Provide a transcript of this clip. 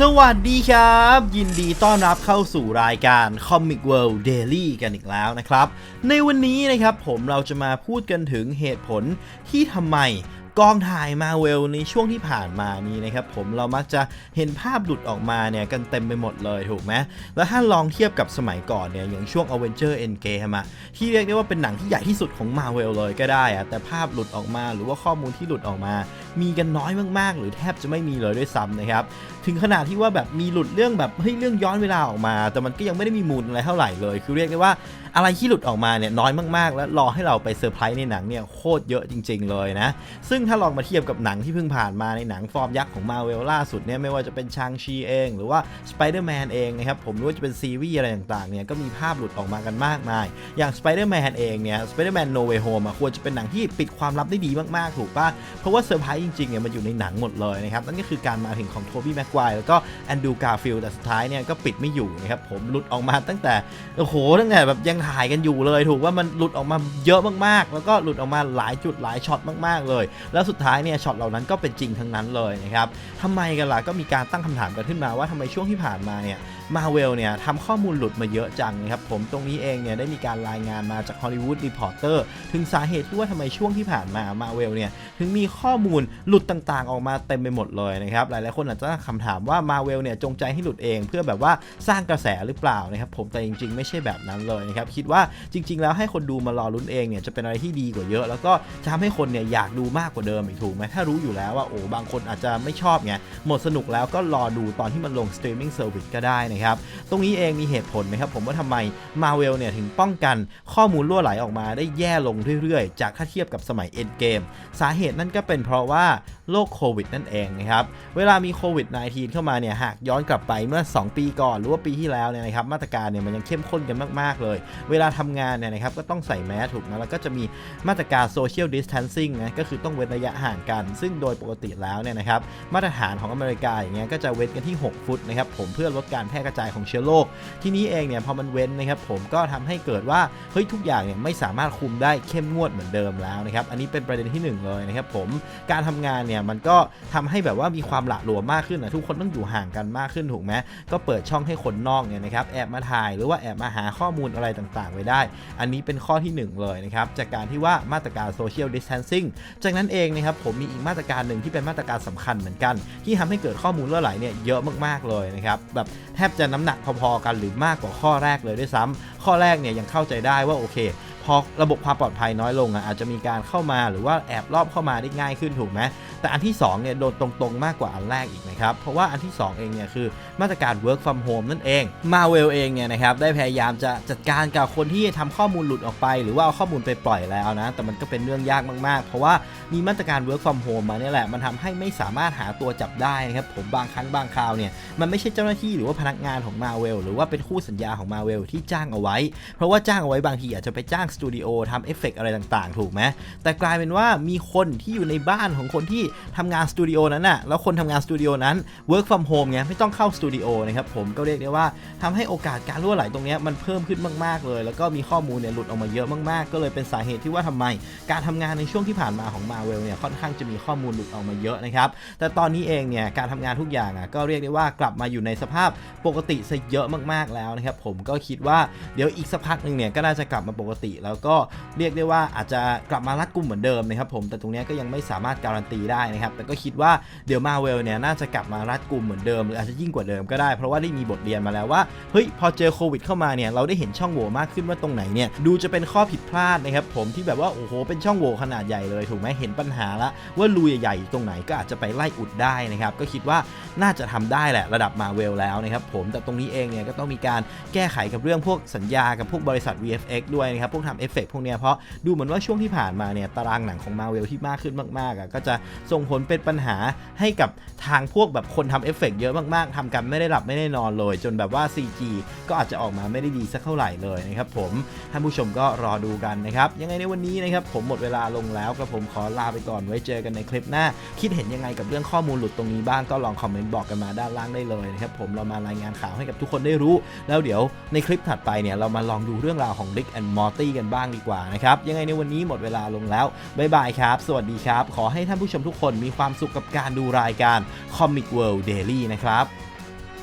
สวัสดีครับ ยินดีต้อนรับเข้าสู่รายการ Comic World Daily กันอีกแล้วนะครับ ในวันนี้นะครับผมเราจะมาพูดกันถึงเหตุผลที่ทำไม กองถ่ายมาเวลในช่วงที่ผ่านมานี้นะครับผมเรามักจะเห็นภาพหลุดออกมาเนี่ยกันเต็มไปหมดเลยถูกไหมแล้วถ้าลองเทียบกับสมัยก่อนเนี่ยอย่างช่วง Avenger Endgame อะที่เรียกได้ว่าเป็นหนังที่ใหญ่ที่สุดของมาเวลเลยก็ได้อะแต่ภาพหลุดออกมาหรือว่าข้อมูลที่หลุดออกมา มีกันน้อยมากๆ หรือแทบจะไม่มีเลยด้วยซ้ำนะครับถึงขนาดที่ว่าแบบมีหลุดเรื่องแบบเฮ้ยเรื่องย้อนเวลาออกมา แต่มันก็ยังไม่ได้มีมูลอะไรเท่าไหร่เลย คือเรียกได้ว่า อะไรที่หลุดออกมาเนี่ยน้อยมากๆ และรอให้เราไปเซอร์ไพรส์ในหนังเนี่ยโคตรเยอะจริง ๆ เลยนะ ซึ่งถ้าลองมาเทียบกับหนังที่เพิ่งผ่านมาในหนังฟอร์มยักษ์ของมาเวลล่าสุดเนี่ยไม่ว่าจะเป็นชางชีเอง หรือว่าสไปเดอร์แมนเองนะครับผมรือว่าจะเป็นซีรีส์อะไรต่างๆเนี่ยก็มีภาพหลุดออกมากันมากมาย อย่างสไปเดอร์แมนเองเนี่ยสไปเดอร์แมนโนเวโฮมควรจะเป็นหนังที่ปิดความลับได้ดีมากๆถูกป่ะเพราะว่าเซอร์ไพรส์จริงๆเนี่ยมันอยู่ในหนังหมดเลยนะครับนั่นก็คือการมาถึงของโทบี้แม็กไกวแล้วก็แอนดูการ์ฟิลด์แต่สุดท้ายเนี่ยก็ปิดไม่อยู่นะครับผมหลุดออกมาตั้งแต่โอ้โหตั้งแต่แบบยังถ่ายกันอยู่เลย ถูกว่ามันหลุดออกมาเยอะมากๆ แล้วก็หลุดออกมาหลายจุดหลายช็อตมากๆเลย แล้วสุดท้ายเนี่ยช็อตเหล่านั้นก็เป็นจริงทั้งนั้นเลยนะครับทำไมกันล่ะก็มีการตั้งคำถามกันขึ้นมาว่าทำไมช่วงที่ผ่านมาเนี่ยมาเวลเนี่ยทำข้อมูลหลุดมาเยอะจังนะครับผมตรงนี้เองเนี่ยได้มีการรายงานมาจากฮอลลีวูดรีพอร์เตอร์ถึงสาเหตุที่ว่าทำไมช่วงที่ผ่านมามาเวลเนี่ยถึงมีข้อมูลหลุดต่างๆ ออกมาเต็มไปหมดเลยนะครับหลายๆคนอาจจะตั้งคำถามว่ามาเวลเนี่ยจงใจให้หลุดเอง เพื่อแบบว่าสร้างกระแสหรือเปล่านะครับผมแต่จริงๆ ไม่ใช่แบบนั้นเลยนะครับคิดว่าจริง ๆ แล้วให้คนดูมารอลุ้นเองเนี่ยจะเป็นอะไรที่ดีกว่าเยอะ แล้วก็จะทำให้คนเนี่ยอยากดูมากกว่าเดิมอีกถูกไหมถ้ารู้อยู่แล้วว่าโอ้บางคนอาจจะไม่ชอบไงหมดสนุกแล้วก็รอดูตอนที่มันลงสตรีมมิ่งเซอร์วิสก็ได้นะครับตรงนี้เองมีเหตุผลนะครับผมว่าทำไมมาเวลเนี่ยถึงป้องกันข้อมูลรั่วไหลออกมาได้แย่ลงเรื่อยๆ จากถ้าเทียบกับสมัยเอ็นเกมสาเหตุนั่นก็เป็นเพราะว่าโรคโควิดนั่นเองนะครับเวลามีโควิด -19 เข้ามาเนี่ยหากย้อนกลับไปเมื่อ 2 ปีก่อน หรือว่าปีที่แล้วเนี่ยนะครับมาตรการเนี่ยมันยังเข้มข้นกันมากๆเลยเวลาทำงานเนี่ยนะครับก็ต้องใส่แมสถูกนะแล้วก็จะมีมาตรการโซเชียลดิส a ทนซิ่งนะก็คือต้องเว้นระยะห่างกัน ซึ่งโดยปกติแล้วเนี่ยนะครับมาตรฐานของอเมริกาอย่างเงี้ยก็จะเว้นกันที่ 6 ฟุตนะครับผมเพื่อลดการแพร่กระจายของเชื้อโรคที่นี้เองเนี่ยพอมันเว้นนะครับผมก็ทำให้เกิดว่าเฮ้ยทุกอย่างเนี่ยไม่สามารถคุมได้เข้มงวดเหมือนเดิมแล้วนะครับอันนี้เป็นประเด็นที่หนึ่งเลยนะครับผมการทำงานเนี่ยมันก็ทำให้แบบว่ามีความหละหลวมมากขึ้นนะทุกคนต้องอยู่ห่างกันมากขึ้นถูกไหมก็เปิดช่องให้คนนอกเนี่ยนะครับแอบมาถ่ายหรือว่าแอบมาหาข้อมูลอะไรต่างๆ ไว้ได้ อันนี้เป็นข้อที่ 1 เลยนะครับ จากการที่ว่ามาตรการโซเชียลดิสเทนซิ่งจากนั้นเองนะครับผมมีอีกมาตรการหนึ่งที่เป็นมาตรการสำคัญเหมือนกัน ที่ทำให้เกิดข้อมูลล่อไหลเนี่ยเยอะมากๆเลยนะครับแบบแทบจะน้ำหนักพอๆกันหรือมากกว่าข้อแรกเลยด้วยซ้ำข้อแรกเนี่ยยังเข้าใจได้ว่าโอเค พอระบบความปลอดภัยน้อยลงอะอาจจะมีการเข้ามาหรือว่าแอบรอบเข้ามาได้ง่ายขึ้นถูกไหมแต่อันที่2เนี่ยโดนตรงๆ มากกว่าอันแรกอีกนะครับเพราะว่าอันที่ 2 เองเนี่ยคือมาตรการ work from home นั่นเอง มาเวลเองเนี่ยนะครับได้พยายามจะจัดการกับคนที่ทำข้อมูลหลุดออกไป หรือว่าเอาข้อมูลไปปล่อยแล้วนะแต่มันก็เป็นเรื่องยากมากๆ เพราะว่ามีมาตรการ work from home มาเนี่ยแหละมันทำให้ไม่สามารถหาตัวจับได้นะครับผมบางครั้งบางคราวเนี่ยมันไม่ใช่เจ้าหน้าที่หรือว่าพนักงานของมาเวลหรือว่าเป็นคู่สัญญาของมาเวลที่จ้างเอาไว้ เพราะว่าจ้างเอาไว้บางทีอาจจะไปจ้างสตูดิโอทำเอฟเฟกอะไรต่างๆ ถูกไหมแต่กลายเป็นว่ามีคนที่อยู่ในบ้านของคนที่ทำงานสตูดิโอนั้นน่ะแล้วคนทำงานสตูดิโอนั้น work from home ไงไม่ต้องเข้าสตูดิโอนะครับผมก็เรียกได้ว่าทำให้โอกาสการรั่วไหลตรงนี้มันเพิ่มขึ้นมาก ๆ เลย แล้วก็มีข้อมูลเนี่ยหลุดออกมาเยอะมากๆ ก็เลยเป็นสาเหตุที่ว่าทำไม การทำงานในช่วงที่ผ่านมาของมาเวลเนี่ยค่อนข้างจะมีข้อมูลหลุดออกมาเยอะนะครับแต่ตอนนี้เองเนี่ยการทำงานทุกอย่างอะก็เรียกได้ว่ากลับมาอยู่ในสภาพปกติซะเยอะมากๆแล้วนะครับผมก็คิดว่าเดี๋ยวอีกสักพักหนึ่งเนี่ยก็น่าจะกลับมาปกติแล้วก็เรียกได้ว่าอาจจะกลับมารัดกุมเหมือนเดิมนะครับผมแต่ตรงนี้ก็ยังไม่สามารถการันตีได้นะครับแต่ก็คิดว่าเดี๋ยวมาเวลเนี่ยน่าจะกลับมารัดกุมเหมือนเดิมหรืออาจจะยิ่งกว่าเดิมก็ได้เพราะว่าได้มีบทเรียนมาแล้วว่าเฮ้ยพอเจอโควิดเข้ามาเนี่ยเราได้เห็นช่องโหว่มากขึ้นว่าตรงไหนเนี่ยดูจะเป็นข้อผิดพลาดนะครับผมที่แบบว่าโอ้โหเป็นช่องโหว่ขนาดใหญ่เลยถูกไหมเห็นปัญหาละว่ารูใหญ่ๆตรงไหนก็อาจจะไปไล่อุดได้นะครับก็คิดว่า น่าจะทำได้แหละระดับมาเวลแล้วนะครับผมแต่ตรงนี้เองเนี่ยก็ต้องมีการแก้ไขกับเรื่องพวกสัญญากับพวกบริษัท VFX ด้วยนะครับพวกทำเอฟเฟกพวกเนี้ยเพราะดูเหมือนว่าช่วงที่ผ่านมาเนี่ยตารางหนังของมาเวลที่มากขึ้นมากๆอะก็จะส่งผลเป็นปัญหาให้กับทางพวกแบบคนทำเอฟเฟกเยอะมากๆทำกันไม่ได้หลับไม่ได้นอนเลย จนแบบว่า CG ก็อาจจะออกมาไม่ได้ดีสักเท่าไหร่เลยนะครับผมท่านผู้ชมก็รอดูกันนะครับยังไงในวันนี้นะครับผมหมดเวลาลงแล้วกับผมขอลาไปก่อนไว้เจอกันในคลิปหน้า คิดเห็นยังไงกับเรื่องข้อมูลหลุดตรงนี้บ้างก็ลองคอมเมนต์บอกกันมาด้านล่างได้เลยนะครับผมเรามารายงานข่าวให้กับทุกคนได้รู้ แล้วเดี๋ยวในคลิปถัดไปเนี่ยเรามาลองดูเรื่องราวของ Rick and Morty กันบ้างดีกว่านะครับยังไงในวันนี้หมดเวลาลงแล้วบ๊ายบายครับ สวัสดีครับ ขอให้ท่านผู้ชมทุกคนมีความสุขกับการดูรายการ Comic World Daily นะครับ